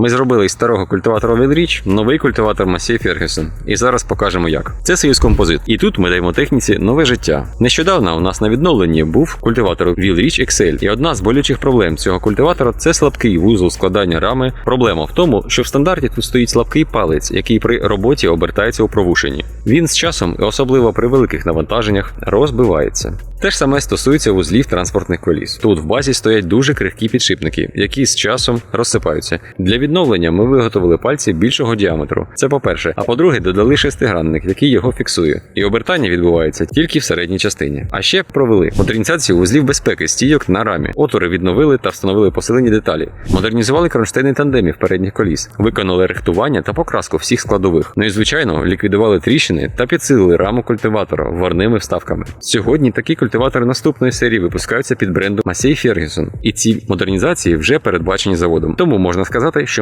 Ми зробили із старого культиватора Вілріч новий культиватор Massey Ferguson. І зараз покажемо як. Це союз композит. І тут ми даємо техніці нове життя. Нещодавно у нас на відновленні був культиватор Wheelreach XL. І одна з болючих проблем цього культиватора це слабкий вузол складання рами. Проблема в тому, що в стандарті тут стоїть слабкий палець, який при роботі обертається у провушенні. Він з часом, особливо при великих навантаженнях, розбивається. Те ж саме стосується вузлів транспортних коліс. Тут в базі стоять дуже крихкі підшипники, які з часом розсипаються. Для відновлення ми виготовили пальці більшого діаметру. Це по-перше. А по-друге, додали шестигранник, який його фіксує. І обертання відбувається тільки в середній частині. А ще провели модернізацію вузлів безпеки стійок на рамі. Отвори відновили та встановили посилені деталі. Модернізували кронштейни тандемів передніх коліс, виконали рихтування та покраску всіх складових. Ну і звичайно, ліквідували тріщини та підсилили раму культиватора варними вставками. Сьогодні такі культиватори наступної серії випускаються під брендом Massey Ferguson, і ці модернізації вже передбачені заводом. Тому можна сказати, що